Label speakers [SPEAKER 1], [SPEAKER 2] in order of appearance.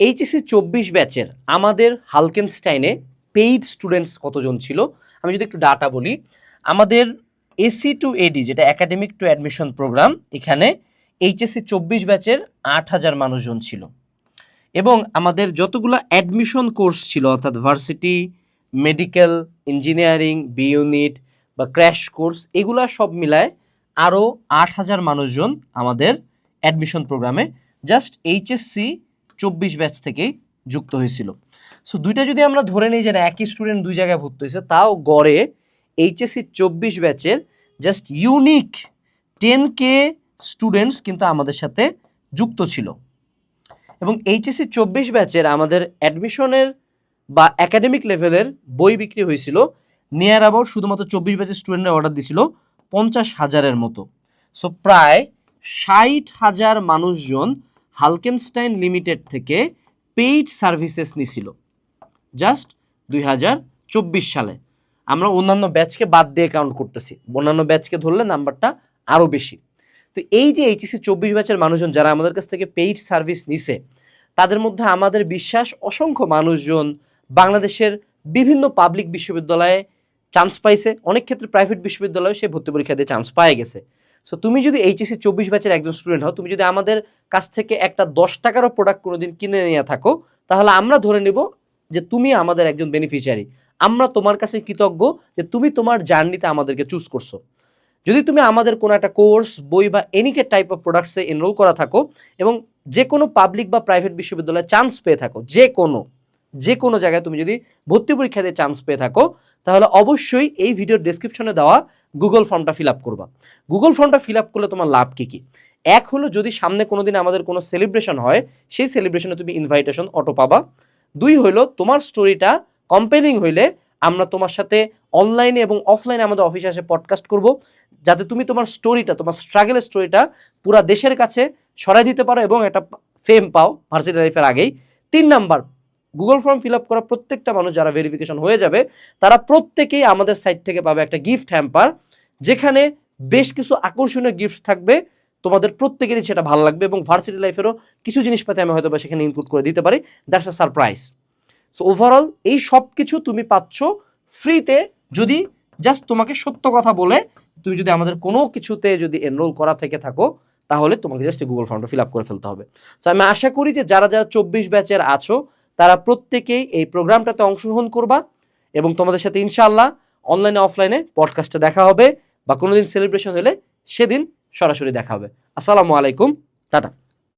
[SPEAKER 1] HSC চব্বিশ ব্যাচের আমাদের হালকেনস্টাইনে পেইড স্টুডেন্টস কতজন ছিল? আমি যদি একটু ডাটা বলি, আমাদের এসি টু এডি যেটা একাডেমিক টু অ্যাডমিশন প্রোগ্রাম এখানে এইচএসসি চব্বিশ ব্যাচের আট হাজার মানুষজন ছিল। এবং আমাদের যতগুলো অ্যাডমিশন কোর্স ছিল, অর্থাৎ varsity medical engineering B unit বা ক্র্যাশ কোর্স এগুলা সব মিলায় আরও আট হাজার মানুষজন আমাদের অ্যাডমিশন প্রোগ্রামে জাস্ট এইচএসসি চব্বিশ ব্যাচ থেকেই যুক্ত হয়েছিল। সো দুইটা যদি আমরা ধরে নিই যে না, একই স্টুডেন্ট দুই জায়গায় ভর্তি হয়েছে তাও গড়ে এইচএসসি চব্বিশ ব্যাচের just unique ten K students কিন্তু আমাদের সাথে যুক্ত ছিল। এবং এইচএসসি চব্বিশ ব্যাচের আমাদের অ্যাডমিশনের বা একাডেমিক লেভেলের বই বিক্রি হয়েছিল নিয়ার অ্যাবাউট শুধুমাত্র চব্বিশ ব্যাচের স্টুডেন্টরা অর্ডার দিছিল পঞ্চাশ হাজারের মতো। সো প্রায় ষাট হাজার মানুষজন হালকেনস্টাইন লিমিটেড থেকে পেইড সার্ভিসেস নিছিল। জাস্ট দুই হাজার চব্বিশ সালে। আমরা অন্যান্য ব্যাচকে বাদ দিয়ে কাউন্ট করতেছি। অন্যান্য ব্যাচকে ধরলে নাম্বারটা আরও বেশি। তো এই যে এইচএসসি চব্বিশ ব্যাচের মানুষজন যারা আমাদের কাছ থেকে পেইড সার্ভিস নিছে, তাদের মধ্যে আমাদের বিশ্বাস অসংখ্য মানুষজন বাংলাদেশের বিভিন্ন পাবলিক বিশ্ববিদ্যালয়ে চান্স পাইছে। অনেক ক্ষেত্রে প্রাইভেট বিশ্ববিদ্যালয়ে সে ভর্তি পরীক্ষা দিয়ে চান্স পায়ে গেছে। সো তুমি যদি এইচএসসি চব্বিশ ব্যাচের একজন স্টুডেন্ট হও, তুমি যদি আমাদের কাছ থেকে একটা দশ টাকারও প্রোডাক্ট কোনোদিন কিনে নিয়ে থাকো, তাহলে আমরা ধরে নিব যে তুমি আমাদের একজন বেনিফিশিয়ারি আমরা তোমার কাছে কৃতজ্ঞ যে তুমি তোমার জার্নিতে আমাদেরকে চুজ করছ। যদি তুমি আমাদের কোনো একটা কোর্স বই বা এনিকে টাইপ অফ প্রোডাক্টসে এনরোল করা থাকো এবং যে কোনো পাবলিক বা প্রাইভেট বিশ্ববিদ্যালয়ে চান্স পেয়ে থাকো, যে কোনো যে কোনো জায়গায় তুমি যদি ভর্তি পরীক্ষা দিয়ে চান্স পেয়ে থাকো, তাহলে অবশ্যই এই ভিডিওর ডেসক্রিপশনে দেওয়া গুগল ফর্মটা ফিল আপ করবা। গুগল ফর্মটা ফিল আপ করলে তোমার লাভ কী কী? এক হলো, যদি সামনে কোনো দিন আমাদের কোনো সেলিব্রেশন হয়, সেই সেলিব্রেশনে তুমি ইনভাইটেশন অটো পাবা। দুই হলো, তোমার স্টোরিটা কম্পেলিং হইলে আমরা তোমার সাথে অনলাইনে এবং অফলাইনে আমাদের অফিসে এসে পডকাস্ট করব। যাতে তুমি তোমার স্টোরিটা তোমার স্ট্রাগলের স্টোরিটা পুরা দেশের কাছে ছড়াই দিতে পারো এবং একটা ফেম পাও ভার্সিটি লাইফের আগেই। তিন number Google form fill up করা প্রত্যেকটা মানুষ যারা ভেরিফিকেশন হয়ে যাবে, তারা প্রত্যেকেই আমাদের সাইট থেকে পাবে একটা গিফট হ্যাম্পার যেখানে বেশ কিছু আকর্ষণীয় গিফট থাকবে। তোমাদের প্রত্যেকেরই সেটা ভালো লাগবে এবং ভার্সিটি লাইফেরও কিছু জিনিসপাতি আমি হয়তো বা সেখানে ইনক্লুড করে দিতে পারি। That's a surprise so overall এই সব কিছু তুমি পাচ্ছ ফ্রিতে যদি জাস্ট তোমাকে সত্য কথা বলে, তুমি যদি আমাদের কোনো কিছুতে যদি এনরোল করা থেকে থাকো, তাহলে তোমাকে জাস্ট গুগল ফর্মটা ফিল আপ করে ফেলতে হবে। তো আমি আশা করি যে যারা যারা চব্বিশ ব্যাচের আছো তারা প্রত্যেকেই এই প্রোগ্রামটাতে অংশগ্রহণ করবা এবং তোমাদের সাথে ইনশাআল্লাহ অনলাইনে অফলাইনে পডকাস্টটা দেখা হবে বা কোনোদিন সেলিব্রেশন হলে সেদিন সরাসরি দেখা হবে। আসসালামু আলাইকুম, টাটা।